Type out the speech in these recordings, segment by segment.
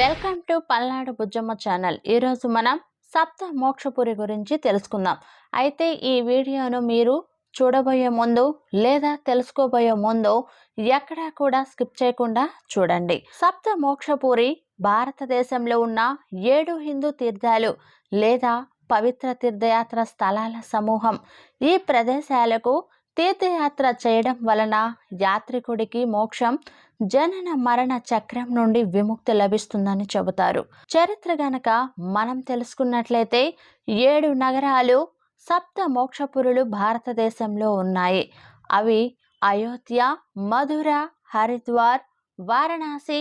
Welcome to Palnadu Bujjamma channel. ఈరోజు మనం సప్త మోక్షపురి గురించి తెలుసుకుందాం. అయితే ఈ వీడియోను మీరు చూడబోయే ముందు లేదా తెలుసుకోబోయే ముందు ఎక్కడా కూడా స్కిప్ చేయకుండా చూడండి. సప్త మోక్షపురి భారతదేశంలో ఉన్న ఏడు హిందూ తీర్థాలు లేదా పవిత్ర తీర్థయాత్ర స్థలాల సమూహం. ఈ ప్రదేశాలకు తీర్థయాత్ర చేయడం వలన యాత్రికుడికి మోక్షం జనన మరణ చక్రం నుండి విముక్తి లభిస్తుందని చెబుతారు. చరిత్ర గనక మనం తెలుసుకున్నట్లయితే ఏడు నగరాలు సప్త మోక్షపురులు భారతదేశంలో ఉన్నాయి. అవి అయోధ్య మధుర హరిద్వార్ వారణాసి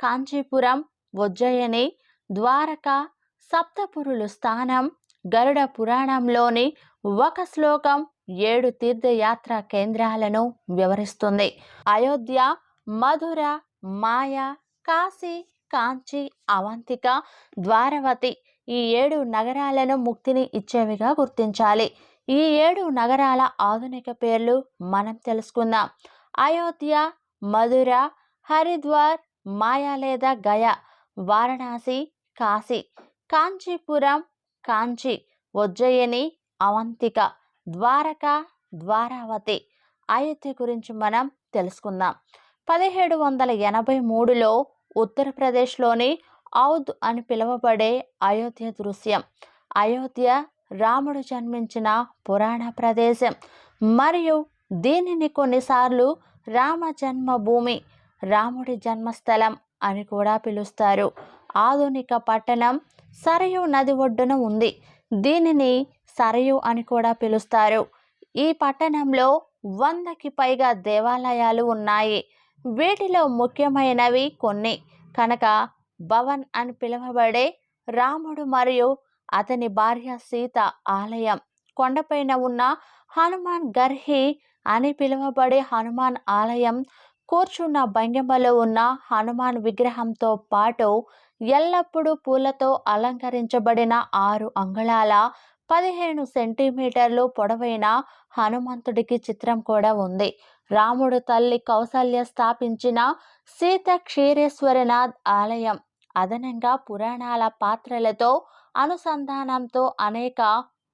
కాంచీపురం ఉజ్జయిని ద్వారక సప్తపురులు స్థానం గరుడ పురాణంలోని ఒక శ్లోకం ఏడు తీర్థయాత్ర కేంద్రాలను వివరిస్తుంది. అయోధ్య మధుర మాయ కాశీ కాంచి అవంతిక ద్వారవతి ఈ ఏడు నగరాలను ముక్తిని ఇచ్చేవిగా గుర్తించాలి. ఈ ఏడు నగరాల ఆధునిక పేర్లు మనం తెలుసుకుందాం. అయోధ్య మధుర హరిద్వార్ మాయా లేదా గయ వారణాసి కాశీ కాంచీపురం కాంచి ఉజ్జయిని అవంతిక ద్వారక ద్వారావతి అయోధ్య గురించి మనం తెలుసుకుందాం. పదిహేడు వందల ఎనభై మూడులో ఉత్తరప్రదేశ్లోని ఔద్ అని పిలువబడే అయోధ్య దృశ్యం. అయోధ్య రాముడు జన్మించిన పురాణ ప్రదేశం. మరియు దీనిని కొన్నిసార్లు రామ జన్మభూమి రాముడి జన్మస్థలం అని కూడా పిలుస్తారు. ఆధునిక పట్టణం సరయు నది ఒడ్డున ఉంది. దీనిని సరయు అని కూడా పిలుస్తారు. ఈ పట్టణంలో వందకి పైగా దేవాలయాలు ఉన్నాయి. వీటిలో ముఖ్యమైనవి కొన్ని. కనుక భవన్ అని పిలువబడే రాముడు మరియు అతని భార్య సీత ఆలయం. కొండపైన ఉన్న హనుమాన్ గర్హి అని పిలువబడే హనుమాన్ ఆలయం. కూర్చున్న భంగిమలో ఉన్న హనుమాన్ విగ్రహంతో పాటు ఎల్లప్పుడూ పూలతో అలంకరించబడిన ఆరు అంగుళాల పదిహేను సెంటీమీటర్లు పొడవైన హనుమంతుడికి చిత్రం కూడా ఉంది. రాముడు తల్లి కౌసల్య స్థాపించిన సీత క్షీరేశ్వరనాథ్ ఆలయం అదనంగా పురాణాల పాత్రలతో అనుసంధానంతో అనేక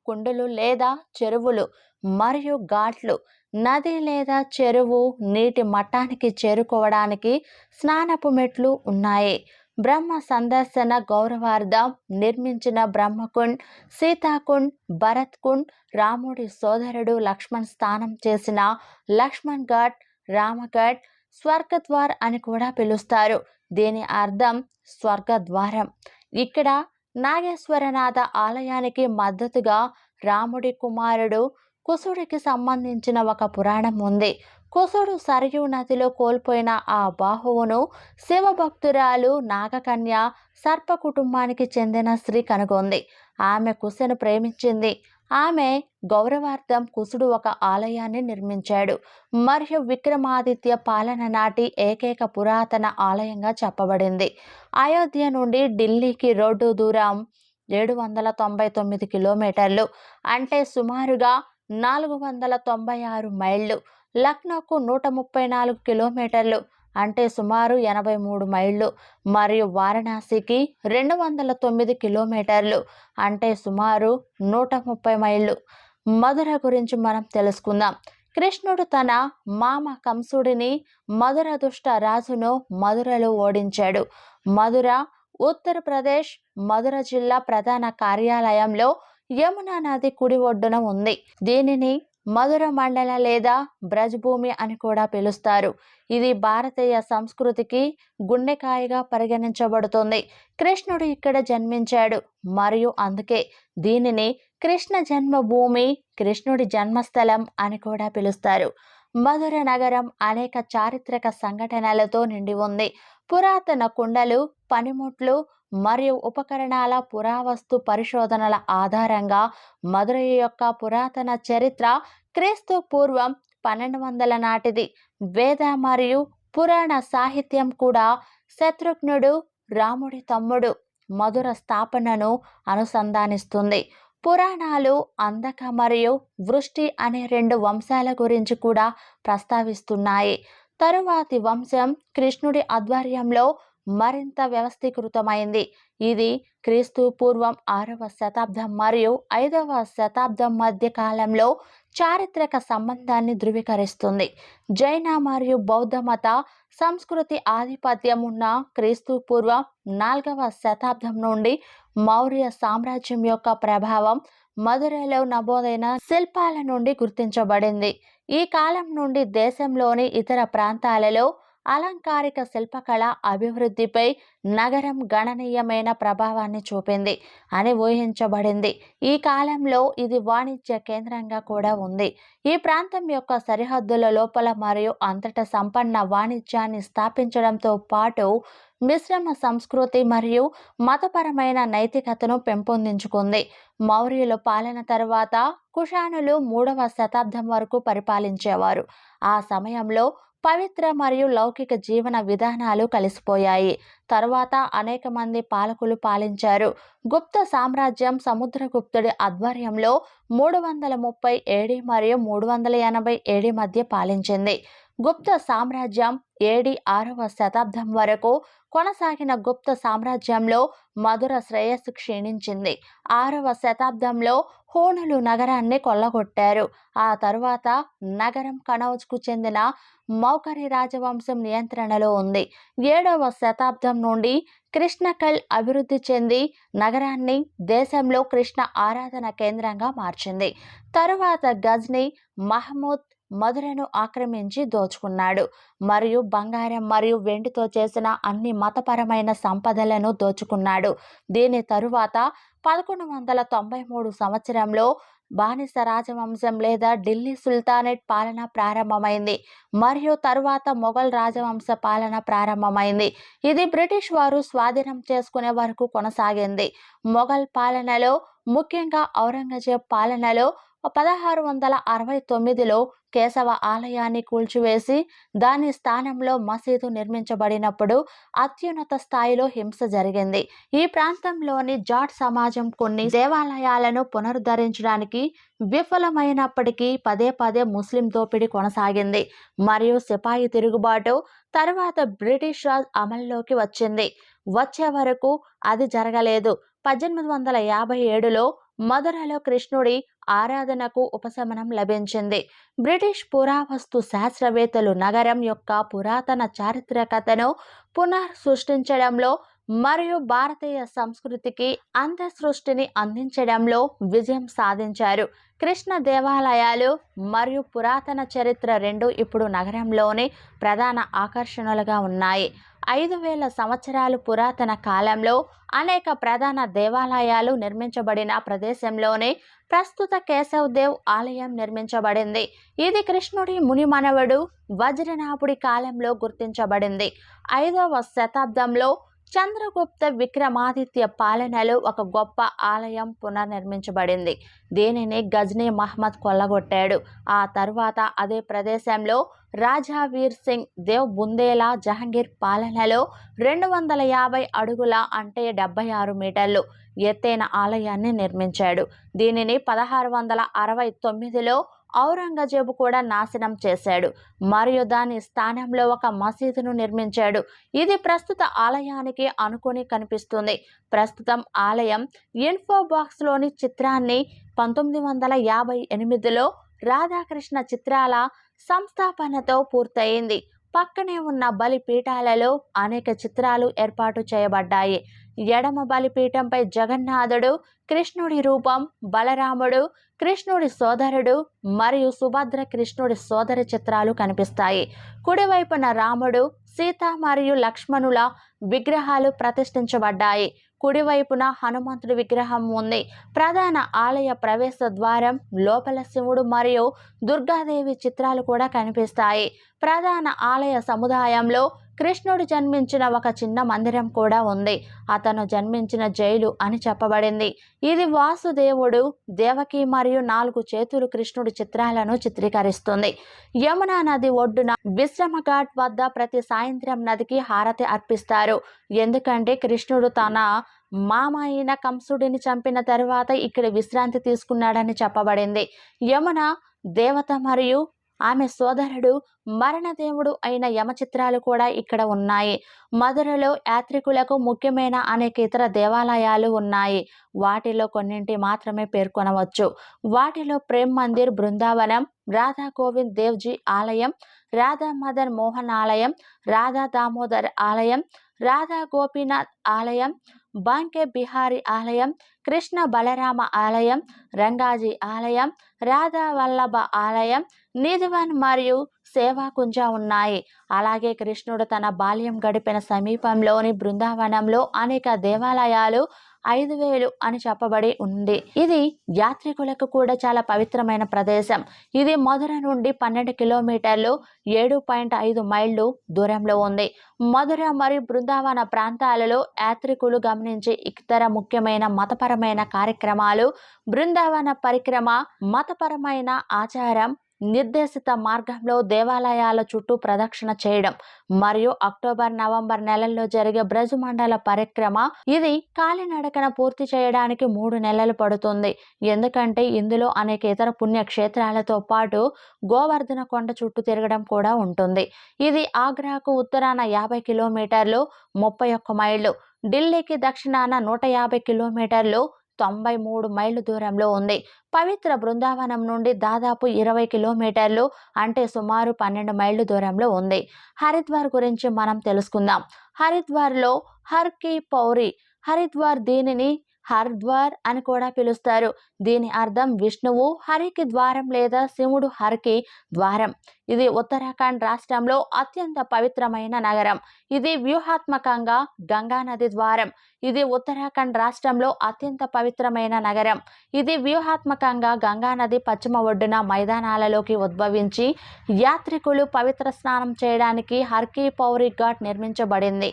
కుండలు లేదా చెరువులు మరియు ఘాట్లు నది లేదా చెరువు నీటి మట్టానికి చేరుకోవడానికి స్నానపు మెట్లు ఉన్నాయి. బ్రహ్మ సందర్శన గౌరవార్థం నిర్మించిన బ్రహ్మకుండ్ సీతాకుండ్ భరత్ కుండ్ రాముడి సోదరుడు లక్ష్మణ్ స్నానం చేసిన లక్ష్మణ్ ఘాట్ రామఘాట్ స్వర్గద్వార్ అని కూడా పిలుస్తారు. దీని అర్థం స్వర్గద్వారం. ఇక్కడ నాగేశ్వరనాథ ఆలయానికి మద్దతుగా రాముడి కుమారుడు కుసుడికి సంబంధించిన ఒక పురాణం ఉంది. కుసుడు సరయూ నదిలో కోల్పోయిన ఆ బాహువును శివభక్తురాలు నాగకన్య సర్ప కుటుంబానికి చెందిన స్త్రీ కనుగొంది. ఆమె కుశను ప్రేమించింది. ఆమె గౌరవార్థం కుసుడు ఒక ఆలయాన్ని నిర్మించాడు. మరియు విక్రమాదిత్య పాలన నాటి ఏకైక పురాతన ఆలయంగా చెప్పబడింది. అయోధ్య నుండి ఢిల్లీకి రోడ్డు దూరం ఏడు వందల తొంభై తొమ్మిది కిలోమీటర్లు. అంటే సుమారుగా నాలుగు వందల తొంభై ఆరు మైళ్ళు. లక్నోకు నూట ముప్పై నాలుగు కిలోమీటర్లు అంటే సుమారు ఎనభై మూడు మైళ్ళు మరియు వారణాసికి రెండు వందల తొమ్మిది కిలోమీటర్లు అంటే సుమారు నూట ముప్పై మైళ్ళు. మధుర గురించి మనం తెలుసుకుందాం. కృష్ణుడు తన మామ కంసుడిని మధుర దుష్ట రాజును మధురలో ఓడించాడు. మధుర ఉత్తరప్రదేశ్ మధుర జిల్లా ప్రధాన కార్యాలయంలో యమునా నది కుడి ఒడ్డున ఉంది. దీనిని మధుర మండల లేదా బ్రజ్భూమి అని కూడా పిలుస్తారు. ఇది భారతీయ సంస్కృతికి గుండెకాయగా పరిగణించబడుతుంది. కృష్ణుడు ఇక్కడ జన్మించాడు. మరియు అందుకే దీనిని కృష్ణ జన్మభూమి కృష్ణుడి జన్మస్థలం అని కూడా పిలుస్తారు. మధుర నగరం అనేక చారిత్రక సంఘటనలతో నిండి ఉంది. పురాతన కుండలు పనిముట్లు మరియు ఉపకరణాల పురావస్తు పరిశోధనల ఆధారంగా మధురై యొక్క పురాతన చరిత్ర క్రీస్తు పూర్వం పన్నెండు వందల నాటిది. వేద మరియు పురాణ సాహిత్యం కూడా శత్రుఘ్నుడు రాముడి తమ్ముడు మధుర స్థాపనను అనుసంధానిస్తుంది. పురాణాలు అందక మరియు వృష్టి అనే రెండు వంశాల గురించి కూడా ప్రస్తావిస్తున్నాయి. తరువాతి వంశం కృష్ణుడి ఆధ్వర్యంలో మరింత వ్యవస్థీకృతమైంది. ఇది క్రీస్తు పూర్వం ఆరవ శతాబ్దం మరియు ఐదవ శతాబ్దం మధ్య కాలంలో చారిత్రక సంబంధాన్ని ధృవీకరిస్తుంది. జైన మరియు బౌద్ధ మత సంస్కృతి ఆధిపత్యం ఉన్న క్రీస్తు పూర్వం నాలుగవ శతాబ్దం నుండి మౌర్య సామ్రాజ్యం యొక్క ప్రభావం మధురైలో నమోదైన శిల్పాల నుండి గుర్తించబడింది. ఈ కాలం నుండి దేశంలోని ఇతర ప్రాంతాలలో అలంకారిక శిల్పకళ అభివృద్ధిపై నగరం గణనీయమైన ప్రభావాన్ని చూపింది అని ఊహించబడింది. ఈ కాలంలో ఇది వాణిజ్య కేంద్రంగా కూడా ఉంది. ఈ ప్రాంతం యొక్క సరిహద్దుల లోపల మరియు అంతటా సంపన్న వాణిజ్యాన్ని స్థాపించడంతో పాటు మిశ్రమ సంస్కృతి మరియు మతపరమైన నైతికతను పెంపొందించుకుంది. మౌర్యుల పాలన తర్వాత కుషానులు మూడవ శతాబ్దం వరకు పరిపాలించేవారు. ఆ సమయంలో పవిత్ర మరియు లౌకిక జీవన విధానాలు కలిసిపోయాయి. తరువాత అనేక మంది పాలకులు పాలించారు. గుప్త సామ్రాజ్యం సముద్రగుప్తుడి ఆధ్వర్యంలో మూడు వందల ముప్పై ఏడి మరియు మూడు వందల ఎనభై ఏడి మధ్య పాలించింది. గుప్త సామ్రాజ్యం ఏడి ఆరవ శతాబ్దం వరకు కొనసాగిన గుప్త సామ్రాజ్యంలో మధుర శ్రేయస్సు క్షీణించింది. ఆరవ శతాబ్దంలో హోనులు నగరాన్ని కొల్లగొట్టారు. ఆ తరువాత నగరం కనౌజ్కు చెందిన మౌకరి రాజవంశం నియంత్రణలో ఉంది. ఏడవ శతాబ్దం నుండి కృష్ణకల్ అభివృద్ధి చెంది నగరాన్ని దేశంలో కృష్ణ ఆరాధన కేంద్రంగా మార్చింది. తరువాత గజ్ని మహమూద్ మధురను ఆక్రమించి దోచుకున్నాడు. మరియు బంగారం మరియు వెండితో చేసిన అన్ని మతపరమైన సంపదలను దోచుకున్నాడు. దీని తరువాత పదకొండు వందల తొంభై మూడు సంవత్సరంలో బానిస రాజవంశం లేదా ఢిల్లీ సుల్తానేట్ పాలన ప్రారంభమైంది. మరియు తరువాత మొఘల్ రాజవంశ పాలన ప్రారంభమైంది. ఇది బ్రిటిష్ వారు స్వాధీనం చేసుకునే వరకు కొనసాగింది. మొఘల్ పాలనలో ముఖ్యంగా ఔరంగజేబ్ పాలనలో పదహారు వందల అరవై తొమ్మిదిలో కేశవ ఆలయాన్ని కూల్చివేసి దాని స్థానంలో మసీదు నిర్మించబడినప్పుడు అత్యున్నత స్థాయిలో హింస జరిగింది. ఈ ప్రాంతంలోని జాట్ సమాజం కొన్ని దేవాలయాలను పునరుద్ధరించడానికి విఫలమైనప్పటికీ పదే పదే ముస్లిం దోపిడీ కొనసాగింది. మరియు సిపాయి తిరుగుబాటు తర్వాత బ్రిటిష్ రాజ్ అమల్లోకి వచ్చింది. వచ్చే వరకు అది జరగలేదు. పద్దెనిమిది వందల యాభై ఏడులో మధురలో కృష్ణుడి ఆరాధనకు ఉపశమనం లభించింది. బ్రిటిష్ పురావస్తు శాస్త్రవేత్తలు నగరం యొక్క పురాతన చారిత్రకతను పునః సృష్టించడంలో మరియు భారతీయ సంస్కృతికి అంతఃసృష్టిని అందించడంలో విజయం సాధించారు. కృష్ణ దేవాలయాలు మరియు పురాతన చరిత్ర రెండు ఇప్పుడు నగరంలోని ప్రధాన ఆకర్షణలుగా ఉన్నాయి. ఐదు వేల సంవత్సరాలు పురాతన కాలంలో అనేక ప్రధాన దేవాలయాలు నిర్మించబడిన ప్రదేశంలోనే ప్రస్తుత కేశవ్ దేవ్ ఆలయం నిర్మించబడింది. ఇది కృష్ణుడి ముని మనవడు వజ్రనాభుడి కాలంలో గుర్తించబడింది. ఐదవ శతాబ్దంలో చంద్రగుప్త విక్రమాదిత్య పాలనలో ఒక గొప్ప ఆలయం పునర్నిర్మించబడింది. దీనిని గజ్నీ మహమ్మద్ కొల్లగొట్టాడు. ఆ తర్వాత అదే ప్రదేశంలో రాజా వీర్ సింగ్ దేవ్ బుందేలా జహంగీర్ పాలనలో రెండు వందల యాభై అడుగుల అంటే డెబ్బై ఆరు మీటర్లు ఎత్తైన ఆలయాన్ని నిర్మించాడు. దీనిని పదహారు వందల అరవై తొమ్మిదిలో ఔరంగజేబు కూడా నాశనం చేశాడు. మరియు దాని స్థానంలో ఒక మసీదును నిర్మించాడు. ఇది ప్రస్తుత ఆలయానికి అనుకుని కనిపిస్తుంది. ప్రస్తుతం ఆలయం ఇన్ఫో బాక్స్లోని చిత్రాన్ని పంతొమ్మిది వందల యాభై ఎనిమిదిలో రాధాకృష్ణ చిత్రాల సంస్థాపనతో పూర్తయింది. పక్కనే ఉన్న బలిపీఠాలలో అనేక చిత్రాలు ఏర్పాటు చేయబడ్డాయి. ఎడమ బలిపీఠంపై జగన్నాథుడు కృష్ణుడి రూపం బలరాముడు కృష్ణుడి సోదరుడు మరియు సుభద్ర కృష్ణుడి సోదరి చిత్రాలు కనిపిస్తాయి. కుడివైపున రాముడు సీత మరియు లక్ష్మణుల విగ్రహాలు ప్రతిష్ఠించబడ్డాయి. కుడివైపున హనుమంతుడి విగ్రహం ఉంది. ప్రధాన ఆలయ ప్రవేశ ద్వారం లోపల శివుడు మరియు దుర్గాదేవి చిత్రాలు కూడా కనిపిస్తాయి. ప్రధాన ఆలయ సముదాయంలో కృష్ణుడు జన్మించిన ఒక చిన్న మందిరం కూడా ఉంది. అతను జన్మించిన జైలు అని చెప్పబడింది. ఇది వాసుదేవుడు దేవకి మరియు నాలుగు చేతులు కృష్ణుడి చిత్రాలను చిత్రీకరిస్తుంది. యమునా నది ఒడ్డున విశ్రమ ఘాట్ వద్ద ప్రతి సాయంత్రం నదికి హారతి అర్పిస్తారు. ఎందుకంటే కృష్ణుడు తన మామ అయిన కంసుడిని చంపిన తర్వాత ఇక్కడ విశ్రాంతి తీసుకున్నాడని చెప్పబడింది. యమున దేవత మరియు ఆమె సోదరుడు మరణదేవుడు అయిన యమ చిత్రాలు కూడా ఇక్కడ ఉన్నాయి. మధురలో యాత్రికులకు ముఖ్యమైన అనేక ఇతర దేవాలయాలు ఉన్నాయి. వాటిలో కొన్నింటి మాత్రమే పేర్కొనవచ్చు. వాటిలో ప్రేమ్ మందిర్ బృందావనం రాధా గోవింద్ దేవ్జీ ఆలయం రాధా మదన్ మోహన్ ఆలయం రాధా దామోదర్ ఆలయం రాధా గోపీనాథ్ ఆలయం బాంకే బిహారీ ఆలయం కృష్ణ బలరామ ఆలయం రంగాజీ ఆలయం రాధావల్లభ ఆలయం నిధివన్ మరియు సేవాకుంజ ఉన్నాయి. అలాగే కృష్ణుడు తన బాల్యం గడిపిన సమీపంలోని బృందావనంలో అనేక దేవాలయాలు ఐదు వేలు అని చెప్పబడి ఉంది ఇది యాత్రికులకు కూడా చాలా పవిత్రమైన ప్రదేశం. ఇది మధుర నుండి పన్నెండు కిలోమీటర్లు ఏడు పాయింట్ ఐదు మైళ్ళు దూరంలో ఉంది. మధుర మరియు బృందావన ప్రాంతాలలో యాత్రికులు గమనించే ఇతర ముఖ్యమైన మతపరమైన కార్యక్రమాలు బృందావన పరిక్రమ మతపరమైన ఆచారం నిర్దేశిత మార్గంలో దేవాలయాల చుట్టూ ప్రదక్షిణ చేయడం మరియు అక్టోబర్ నవంబర్ నెలల్లో జరిగే బ్రజమండల పరిక్రమ ఇది కాలినడకన పూర్తి చేయడానికి మూడు నెలలు పడుతుంది. ఎందుకంటే ఇందులో అనేక ఇతర పుణ్యక్షేత్రాలతో పాటు గోవర్ధన కొండ చుట్టూ తిరగడం కూడా ఉంటుంది. ఇది ఆగ్రాకు ఉత్తరాన యాభై కిలోమీటర్లు ముప్పై ఒక్క మైళ్ళు ఢిల్లీకి దక్షిణాన నూట యాభై కిలోమీటర్లు తొంభై మూడు మైళ్ళు దూరంలో ఉంది. పవిత్ర బృందావనం నుండి దాదాపు ఇరవై కిలోమీటర్లు అంటే సుమారు పన్నెండు మైళ్ళు దూరంలో ఉంది. హరిద్వార్ గురించి మనం తెలుసుకుందాం. హరిద్వార్లో హర్ కీ పౌరి హరిద్వార్ దీనిని హర్ద్వార్ అని కూడా పిలుస్తారు. దీని అర్థం విష్ణువు హరికి ద్వారం లేదా శివుడు హరికి ద్వారం. ఇది ఉత్తరాఖండ్ రాష్ట్రంలో అత్యంత పవిత్రమైన నగరం. ఇది వ్యూహాత్మకంగా గంగా నది ద్వారం. ఇది ఉత్తరాఖండ్ రాష్ట్రంలో అత్యంత పవిత్రమైన నగరం. ఇది వ్యూహాత్మకంగా గంగా నది పశ్చిమ ఒడ్డున మైదానాలలోకి ఉద్భవించి యాత్రికులు పవిత్ర స్నానం చేయడానికి హర్కీ పౌరి ఘాట్ నిర్మించబడింది.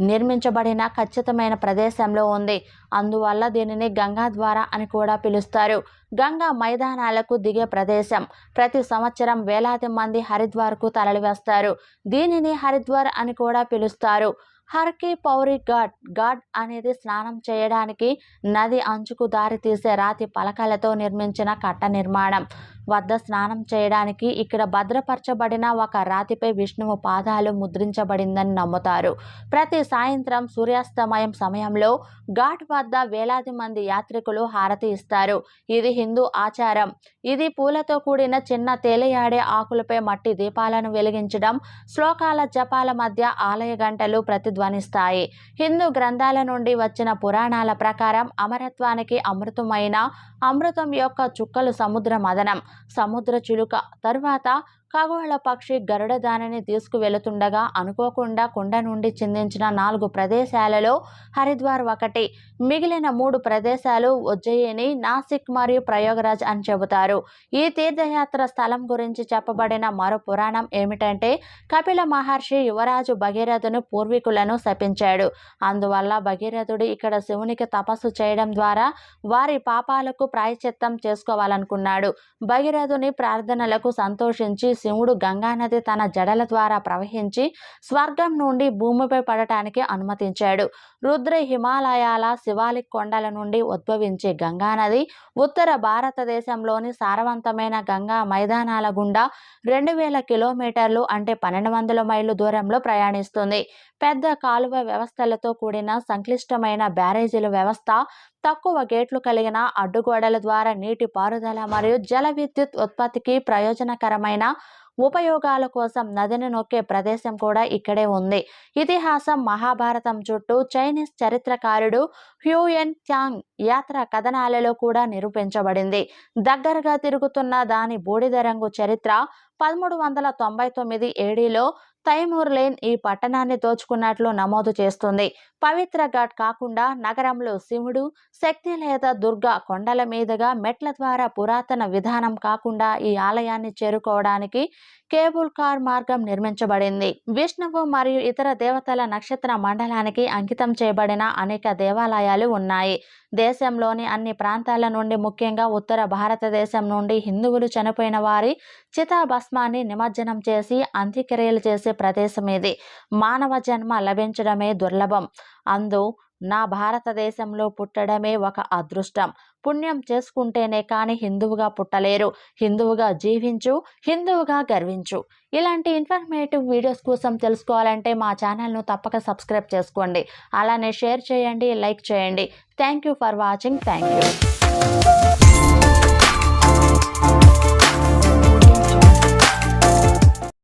నిర్మించబడిన ఖచ్చితమైన ప్రదేశంలో ఉంది. అందువల్ల దీనిని గంగా ద్వారా అని కూడా పిలుస్తారు. గంగా మైదానాలకు దిగే ప్రదేశం. ప్రతి సంవత్సరం వేలాది మంది హరిద్వార్కు తరలివేస్తారు. దీనిని హరిద్వార్ అని కూడా పిలుస్తారు. హర్కి పౌరి ఘాట్. ఘాట్ అనేది స్నానం చేయడానికి నది అంచుకు దారి తీసే రాతి పలకలతో నిర్మించిన కట్ట నిర్మాణం. వద్ద స్నానం చేయడానికి ఇక్కడ భద్రపరచబడిన ఒక రాతిపై విష్ణువు పాదాలు ముద్రించబడిందని నమ్ముతారు. ప్రతి సాయంత్రం సూర్యాస్తమయం సమయంలో ఘాట్ వద్ద వేలాది మంది యాత్రికులు హారతి ఇస్తారు. ఇది హిందూ ఆచారం. ఇది పూలతో కూడిన చిన్న తేలియాడే ఆకులపై మట్టి దీపాలను వెలిగించడం శ్లోకాల జపాల మధ్య ఆలయ గంటలు ప్రతిధ్వనిస్తాయి. హిందూ గ్రంథాల నుండి వచ్చిన పురాణాల ప్రకారం అమరత్వానికి అమృతమైన అమృతం యొక్క చుక్కలు సముద్ర మదనం. సముద్ర చిలుక. తర్వాత ఖగోళ పక్షి గరుడ దానిని తీసుకువెళుతుండగా అనుకోకుండా కుండ నుండి చిందించిన నాలుగు ప్రదేశాలలో హరిద్వార్ ఒకటి మిగిలిన మూడు ప్రదేశాలు ఉజ్జయిని నాసిక్ మరియు ప్రయోగరాజ్ అని చెబుతారు. ఈ తీర్థయాత్ర స్థలం గురించి చెప్పబడిన మరో పురాణం ఏమిటంటే కపిల మహర్షి యువరాజు భగీరథును పూర్వీకులను శపించాడు. అందువల్ల భగీరథుడు ఇక్కడ శివునికి తపస్సు చేయడం ద్వారా వారి పాపాలకు ప్రాయచిత్తం చేసుకోవాలనుకున్నాడు. భగీరథుని ప్రార్థనలకు సంతోషించి శివుడు గంగానది తన జడల ద్వారా ప్రవహించి స్వర్గం నుండి భూమిపై పడటానికి అనుమతించాడు. రుద్ర హిమాలయాల శివాలిక్ కొండల నుండి ఉద్భవించే గంగానది ఉత్తర భారతదేశంలోని సారవంతమైన గంగా మైదానాల గుండా రెండు వేల కిలోమీటర్లు అంటే పన్నెండు వందల మైళ్ళు దూరంలో ప్రయాణిస్తుంది. పెద్ద కాలువ వ్యవస్థలతో కూడిన సంక్లిష్టమైన బ్యారేజీల వ్యవస్థ తక్కువ గేట్లు కలిగిన అడ్డుగోడల ద్వారా నీటి పారుదల మరియు జల విద్యుత్ ఉత్పత్తికి ప్రయోజనకరమైన ఉపయోగాల కోసం నదిని నొక్కే ప్రదేశం కూడా ఇక్కడే ఉంది. ఇతిహాసం మహాభారతం చుట్టూ చైనీస్ చరిత్రకారుడు హ్యూయన్ త్యాంగ్ యాత్ర కథనాలలో కూడా నిరూపించబడింది. దగ్గరగా తిరుగుతున్న దాని బూడిద రంగు చరిత్ర పదమూడు వందల తొంభై తొమ్మిది ఏడీలో తైమూర్ లేన్ ఈ పట్టణాన్ని దోచుకున్నట్లు నమోదు చేస్తుంది. పవిత్ర ఘాట్ కాకుండా నగరంలో శివుడు శక్తి లేదా దుర్గా కొండల మీదుగా మెట్ల ద్వారా పురాతన విధానం కాకుండా ఈ ఆలయాన్ని చేరుకోవడానికి కేబుల్ కార్ మార్గం నిర్మించబడింది. విష్ణువు మరియు ఇతర దేవతల నక్షత్ర మండలానికి అంకితం చేయబడిన అనేక దేవాలయాలు ఉన్నాయి. దేశంలోని అన్ని ప్రాంతాల నుండి ముఖ్యంగా ఉత్తర భారతదేశం నుండి హిందువులు చనిపోయిన వారి చితాభస్మాన్ని నిమజ్జనం చేసి అంత్యక్రియలు చేసే ప్రదేశం ఇది మానవ జన్మ లభించడమే దుర్లభం. అందు నా భారతదేశంలో పుట్టడమే ఒక అదృష్టం. పుణ్యం చేసుకుంటేనే కానీ హిందువుగా పుట్టలేరు. హిందువుగా జీవించు హిందువుగా గర్వించు. ఇలాంటి ఇన్ఫర్మేటివ్ వీడియోస్ కోసం తెలుసుకోవాలంటే మా ఛానల్ను తప్పక సబ్స్క్రైబ్ చేసుకోండి. అలానే షేర్ చేయండి లైక్ చేయండి. Thank you for watching thank you